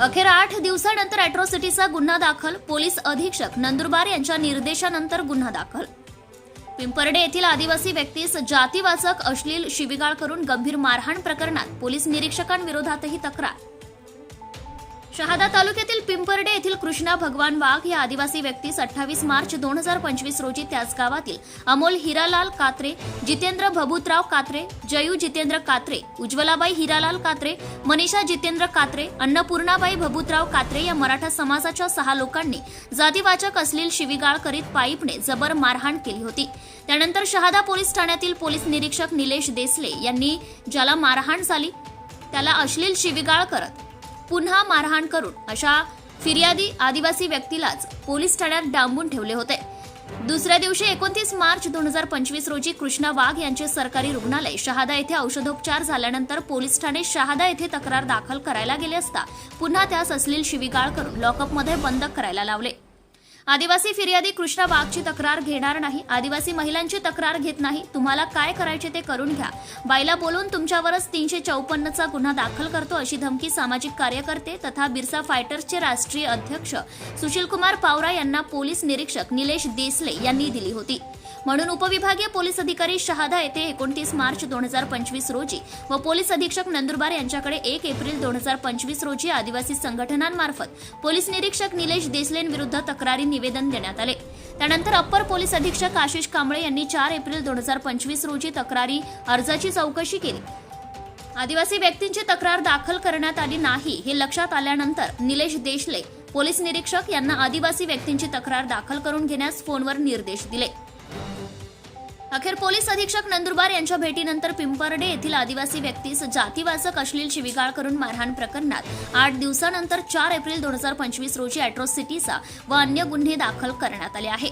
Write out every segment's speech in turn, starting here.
अखेर आठ दिवसानंतर अॅट्रॉसिटीचा गुन्हा दाखल. पोलीस अधीक्षक नंदुरबार यांच्या निर्देशानंतर गुन्हा दाखल. पिंपर्डे येथील आदिवासी व्यक्तीस जातीवाचक अश्लील शिबिगाळ करून गंभीर मारहाण प्रकरणात पोलीस निरीक्षकांविरोधातही तक्रार. शहादा तालुक्यातील पिंपर्डे येथील कृष्णा भगवान वाघ या आदिवासी व्यक्तीस अठ्ठावीस मार्च दोन हजार पंचवीस रोजी त्याच गावातील अमोल हिरालाल कात्रे जितेंद्र भभूतराव कात्रे जयू जितेंद्र कात्रे उज्ज्वलाबाई हिरालाल कात्रे मनीषा जितेंद्र कात्रे अन्नपूर्णाबाई भभूतराव कात्रे या मराठा समाजाच्या सहा लोकांनी जातीवाचक असलेली शिवीगाळ करीत पाईपने जबर मारहाण केली होती. त्यानंतर शहादा पोलीस ठाण्यातील पोलीस निरीक्षक निलेश देसले यांनी ज्याला मारहाण झाली त्याला अश्लील शिवीगाळ करत पुन्हा मारहाण करून अशा फिर्यादी आदिवासी व्यक्तीलाच पोलीस ठाण्यात डांबून ठेवले होते. दुसऱ्या दिवशी एकोणतीस मार्च दोन हजार पंचवीस रोजी कृष्णा वाघ यांचे सरकारी रुग्णालय शहादा येथे औषधोपचार झाल्यानंतर पोलीस ठाणे शहादा येथे तक्रार दाखल करायला गेले असता पुन्हा त्यास अश्लील शिवीगाळ करून लॉकअपमध्ये बंद करायला लावले. आदिवासी फिर्यादी कृष्णा वाघची तक्रार घेणार नाही आदिवासी महिलांची तक्रार घेत नाही तुम्हाला काय करायचे ते करून घ्या. बाईला बोलून तुमच्यावरच तीनशे चौपन्नचा गुन्हा दाखल करतो अशी धमकी सामाजिक कार्यकर्ते तथा बिरसा फायटर्सचे राष्ट्रीय अध्यक्ष सुशीलकुमार पावरा यांना पोलीस निरीक्षक निलेश देसले यांनी दिली होती. म्हणून उपविभागीय पोलीस अधिकारी शहादा येथे एकोणतीस मार्च दोन हजार पंचवीस रोजी व पोलीस अधीक्षक नंदुरबार यांच्याकडे एक एप्रिल दोन हजार पंचवीस रोजी आदिवासी संघटनांमार्फत पोलीस निरीक्षक निलेश देसलेंविरुद्ध तक्रारी निवेदन देण्यात आले. त्यानंतर अप्पर पोलीस अधीक्षक आशिष कांबळे यांनी चार एप्रिल दोन हजार पंचवीस रोजी तक्रारी अर्जाची चौकशी केली. आदिवासी व्यक्तींची तक्रार दाखल करण्यात आली नाही हे लक्षात आल्यानंतर निलेश देशले पोलीस निरीक्षक यांना आदिवासी व्यक्तींची तक्रार दाखल करून घेण्यास फोनवर निर्देश दिले. अखेर पोलीस अधीक्षक नंदुरबार यांच्या भेटीनंतर पिंपर्डे येथील आदिवासी व्यक्तीस जातीवाचक अश्लील शिवीगाळ करून मारहाण प्रकरणात आठ दिवसानंतर चार एप्रिल दोन हजार पंचवीस रोजी अॅट्रॉसिटीचा व अन्य गुन्हे दाखल करण्यात आले आहे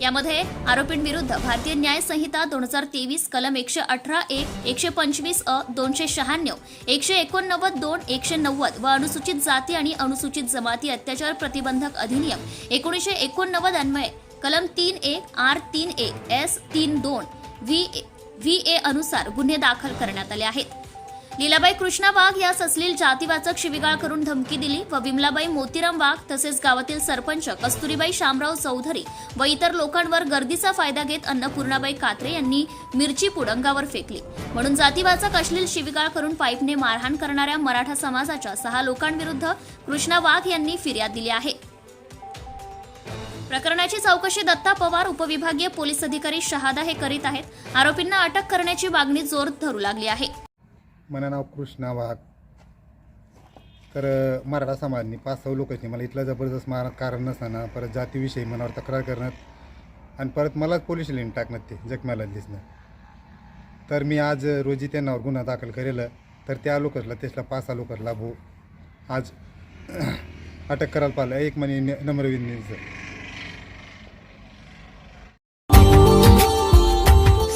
यामध्ये आरोपींविरुद्ध भारतीय न्याय संहिता दोन हजार तेवीस कलम एकशे अठरा एक एकशे पंचवीस अ दोनशे शहाण्णव एकशे एकोणनव्वद दोन एकशे नव्वद व अनुसूचित जाती आणि अनुसूचित जमाती अत्याचार प्रतिबंधक अधिनियम एकोणीसशे एकोणनव्वद अन्वये कलम तीन एक आर तीन एक एस तीन दोन व्ही व्ही ए अनुसार गुन्हे दाखल करण्यात आले आहेत. लीलाबाई कृष्णा वाघ यास असलील जातीवाचक शिविगाळ करून धमकी दिली व विमलाबाई मोतीराम वाघ तसेच गावातील सरपंच कस्तुरीबाई शामराव चौधरी व इतर लोकांवर गर्दीचा फायदा घेत अन्नपूर्णाबाई कात्रे यांनी मिरची पुडंगावर फेकली. म्हणून जातीवाचक अश्लील शिविगाळ करून पाईपने मारहाण करणाऱ्या मराठा समाजाच्या सहा लोकांविरुद्ध कृष्णा वाघ यांनी फिर्याद दिली आहे. प्रकरणाची चौकशी दत्ता पवार उपविभागीय पोलीस अधिकारी शहादा हे करीत आहेत. आरोपींना अटक करण्याची मागणी जोर धरू लागली आहे. माझं नाव कृष्णा वाघ. तर मराठा समाजनी पाच सहा लोकांनी मला इथलं जबरदस्त मार कारण नसताना परत जातीविषयी मनावर तक्रार करणं आणि परत मलाच पोलीस लाईन टाकणं ते जखम्याला दिसणं तर मी आज रोजी त्यांनावर गुन्हा दाखल करेल तर त्या लोकसला त्यातला पाच सहा लोकसला भो आज अटक करायला पाहिलं. एक म्हणे न- नम्र विनंतीचं